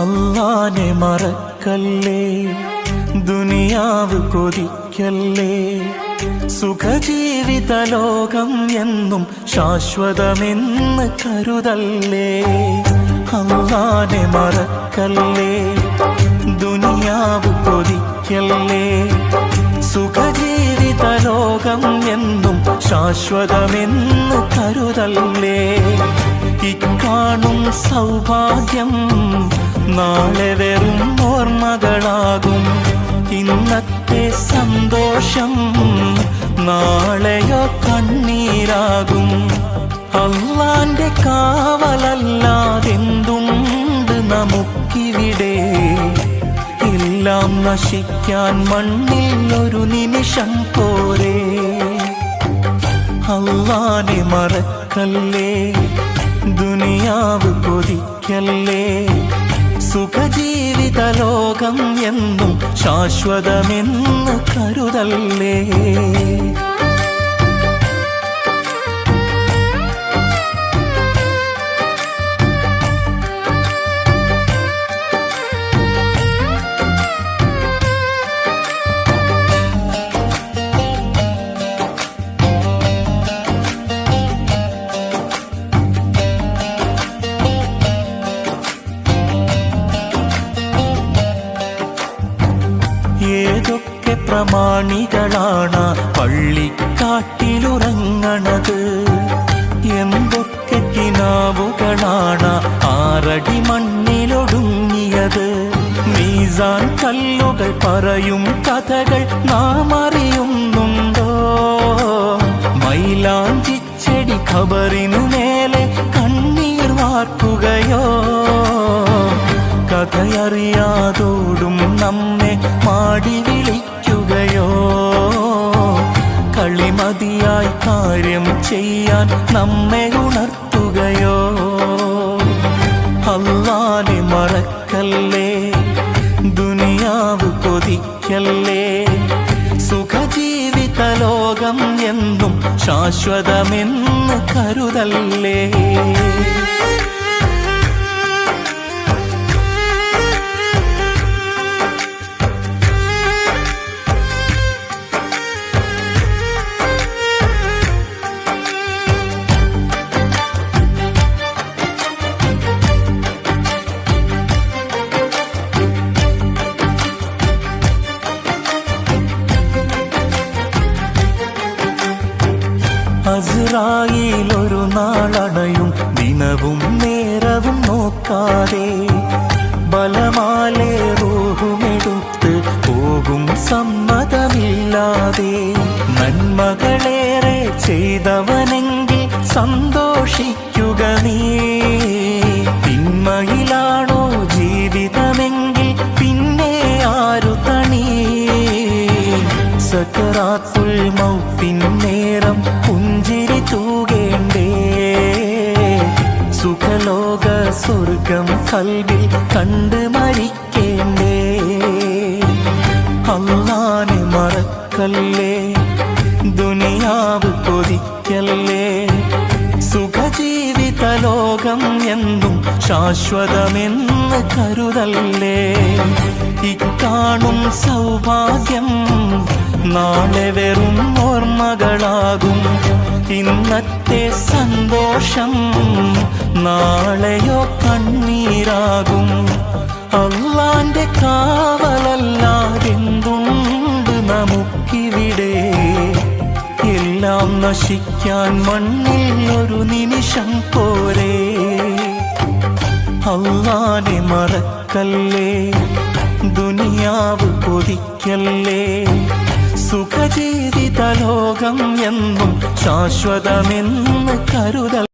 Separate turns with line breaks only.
അല്ലാനെ മറക്കല്ലേ? ദുനിയാവ് കൊതിക്കല്ലേ? സുഖജീവിത ലോകം എന്നും ശാശ്വതമെന്ന് കരുതല്ലേ? അല്ലാനെ മറക്കല്ലേ? ദുനിയാവ് കൊതിക്കല്ലേ? സുഖജീവിത ലോകം എന്നും ശാശ്വതമെന്ന് കരുതല്ലേ? ഇക്കാണും സൗഭാഗ്യം നാളെ വെറും ഓർമ്മകളാകും. ഇന്നത്തെ സന്തോഷം നാളെയോ കണ്ണീരാകും. അള്ളാന്റെ കാവലല്ലാതെന്തുണ്ട് നമുക്കിവിടെ? എല്ലാം നശിക്കാൻ മണ്ണിൽ ഒരു നിമിഷം പോരെ. അള്ളാനെ മറക്കല്ലേ? ദുനിയാവ് കൊതിക്കല്ലേ? ലോകം എന്നും ശാശ്വതമെന്ന് കരുതല്ലേ? പ്രമാണികളാണ് പള്ളിക്കാട്ടിലുറങ്ങണത്. എന്തൊക്കെ കിനാവുകളാണ് ആറടി മണ്ണിലൊടുങ്ങിയത്. മീസാൻ കല്ലുകൾ പറയും കഥകൾ നാം അറിയുന്നുണ്ടോ? മൈലാഞ്ചിച്ചെടി ഖബറിനു മേലെ കണ്ണീർ വാർക്കുകയോ? കഥയറിയാതോടും നമ്മെ മാടി വിളിക്കുകയോ കളിമതിയായി കാര്യം ചെയ്യാൻ നമ്മെ ഉണർത്തുകയോ? അല്ലാതെ മറക്കല്ലേ? ദുനിയാവ് കൊതിക്കല്ലേ? സുഖജീവിത ലോകം എന്നും ശാശ്വതമെന്ന് കരുതല്ലേ? അസ്രായിൽ ഒരു നാളണയും ദിനവും നേരവും നോക്കാതെ ബലമാലെ റൂഹുമെടുത്ത് പോകും സമ്മതമില്ലാതെ. നന്മകളേറെ ചെയ്തവനെങ്കിൽ സന്തോഷിക്കുക നീ. തിന്മയിലാണോ ജീവിതമെങ്കിൽ പിന്നെ ആരു തണീ? സക്കറാത്തുൽ മൗത്തിൻ സ്വർഗം കൽവിൽ കണ്ട് മരിക്കേണ്ടേ? അള്ളാനെ മറക്കല്ലേ? ദുനിയാവ് കൊതിക്കല്ലേ? സുഖജീവിത ലോകം എന്നും ശാശ്വതമെന്ന് കരുതല്ലേ? ഇക്കാണും സൗഭാഗ്യം നാളെ വെറും ഓർമ്മകളാകും. ഇന്നത്തെ സന്തോഷം നാളെയോ കണ്ണീരാകും. അള്ളാന്റെ കാവലല്ലാതെന്തുണ്ട് നമുക്കിവിടെ? എല്ലാം നശിക്കാൻ മണ്ണിൽ ഒരു നിമിഷം പോരെ. അള്ളാനെ മറക്കല്ലേ? ദുനിയാവ് കൊതിക്കല്ലേ സുഖജീവിത ലോകം എന്നും ശാശ്വതമെന്ന് കരുതൽ